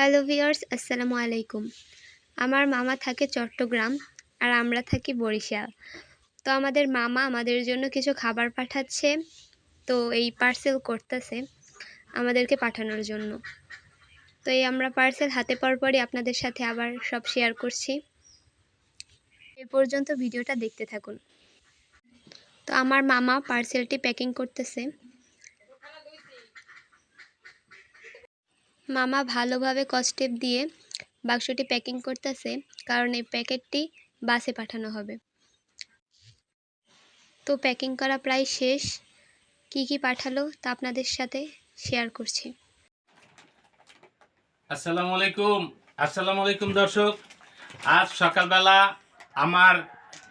Hello viewers, আসসালামু আলাইকুম। আমার মামা থাকে চট্টগ্রাম আর আমরা থাকি বরিশাল। তো আমাদের মামা আমাদের জন্য কিছু খাবার পাঠাচ্ছে, তো এই পার্সেল করতেছে আমাদেরকে পাঠানোর জন্য। তো এই আমরা পার্সেল হাতে পাওয়ার পরই আপনাদের সাথে আবার সব শেয়ার করছি। এ পর্যন্ত ভিডিওটা দেখতে থাকুন। তো আমার মামা পার্সেলটি প্যাকিং করতেছে। মামা ভালোভাবে কস্টেপ দিয়ে বাক্সটি প্যাকিং করতেছে, কারণ এই প্যাকেটটি বাসে পাঠানো হবে। তো প্যাকিং করা প্রায় শেষ। কি কি পাঠালো তা আপনাদের সাথে শেয়ার করছি। আসসালামু আলাইকুম। আসসালামু আলাইকুম দর্শক। আজ সকালবেলা আমার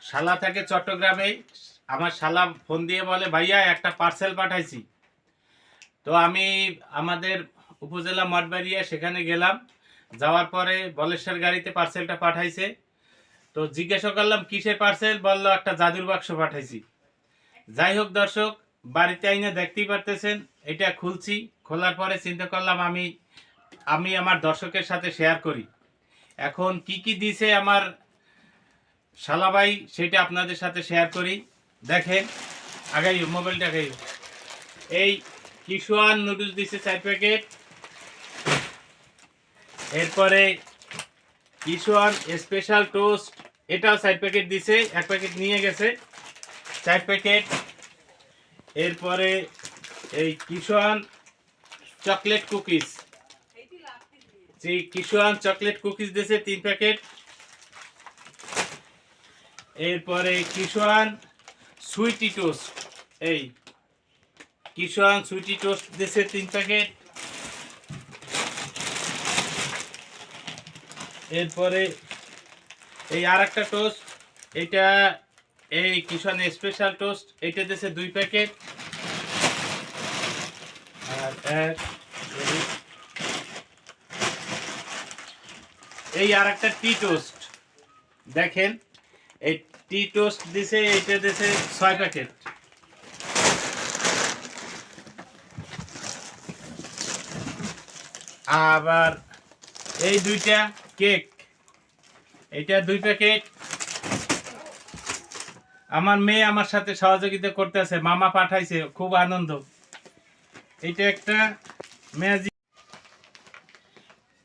শালা থেকে চট্টগ্রামে। আমার শালা ফোন দিয়ে বলে, ভাইয়া, একটা পার্সেল পাঠাইছি। তো আমি আমাদের উপজেলা মঠবাড়িয়া সেখানে গেলাম। যাওয়ার পরে বলেশ্বর গাড়িতে পার্সেলটা পাঠাইছে। তো জিজ্ঞাসা করলাম, কিসের পার্সেল বলল, একটা জাদুর বাক্স পাঠাইছি। যাই হোক দর্শক, বাড়িতে আইনে দেখতেই পারতেছেন, এটা খুলছি। খোলার পরে চিন্তা করলাম, আমি আমি আমার দর্শকের সাথে শেয়ার করি। এখন কি কি দিছে আমার শালাবাই, সেটা আপনাদের সাথে শেয়ার করি। দেখেন আগাই মোবাইলটা আগাই এই কিশোয়ান নুডলস দিছে চার প্যাকেট এরপরে কিশোয়ান স্পেশাল টোস্ট এটাও চার প্যাকেট দিছে, এক প্যাকেট নিয়ে গেছে। চার প্যাকেট এরপরে এই কিশোয়ান চকলেট কুকিজ যে কিশোয়ান চকলেট কুকিজ দিয়েছে তিন প্যাকেট এরপরে কিশোয়ান সুইটি টোস্ট এই কিশোয়ান সুইটি টোস্ট দিয়েছে তিন প্যাকেট এরপরে এই আর একটা টোস্ট এটা এই কিশোয়ান স্পেশাল টোস্ট এটা দিয়েছে দুই প্যাকেট আর এক এই আর একটা টি টোস্ট দেখেন, এই টি টোস্ট দিছে এইটা দিছে ছয় প্যাকেট আবার এই দুইটা কেক। এটা দুই প্যাকেট। আমার মেয়ে আমার সাথে সহযোগিতা করতেছে, মামা পাঠাইছে, খুব আনন্দ। এটা একটা ম্যাজিক।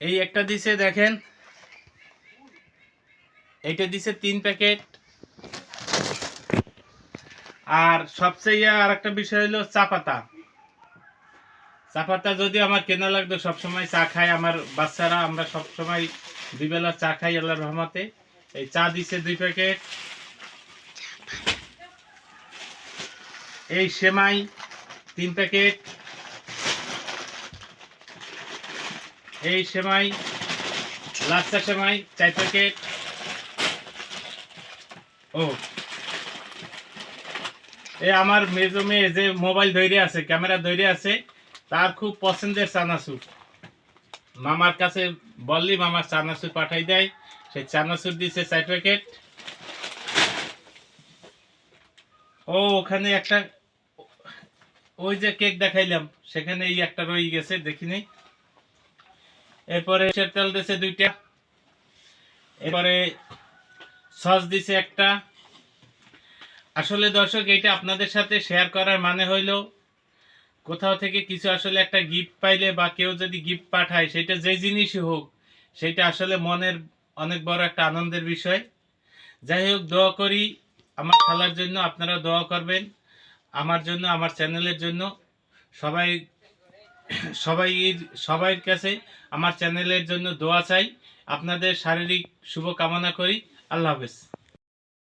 এই একটা দিছে, দেখেন। এটা দিছে তিন প্যাকেট। আর সবচেয়ে আর একটা বিষয় হলো চা পাতা। চা পাতা যদি আমার কেনা লাগতো, সবসময় চা খাই। আমার বাচ্চারা, আমরা সবসময় দুই বেলা চা খাই আল্লাহ রহমতে। এই চা দিছে দুই প্যাকেট। এই সেমাই তিন প্যাকেট। এই সেমাই, লাচ্চা সেমাই চার প্যাকেট। ও। এ আমার মেজো মেয়ে যে মোবাইল ধরে আছে, ক্যামেরা ধরে আছে। তার খুব পছন্দের চানাচুর। মামার কাছে বললি মামার চানাচুর পাঠাই দেয়। সেই চানাচুর দিছে চার প্যাকেট। ও, ওখানে একটা ওই যে কেক দেখাইলাম, সেখানে এই একটা রয়ে গেছে দেখিনি এরপরে সরষের তেল দিছে দুইটা। এরপরে সস দিছে একটা। আসলে দর্শক এটা আপনাদের সাথে শেয়ার করার মানে হইল কোথাও থেকে কিছু আসলে একটা গিফট পাইলে বা কেউ যদি গিফট পাঠায়, সেটা যে জিনিসই হোক, সেটা আসলে মনের অনেক বড় একটা আনন্দের বিষয়। যাই হোক, দোয়া করি আমার খেলার জন্য আপনারা দোয়া করবেন আমার জন্য, আমার চ্যানেলের জন্য। সবাই সবাই সবাই কাছে আমার চ্যানেলের জন্য দোয়া চাই। আপনাদের শারীরিক শুভ কামনা করি। আল্লাহ হাফেজ।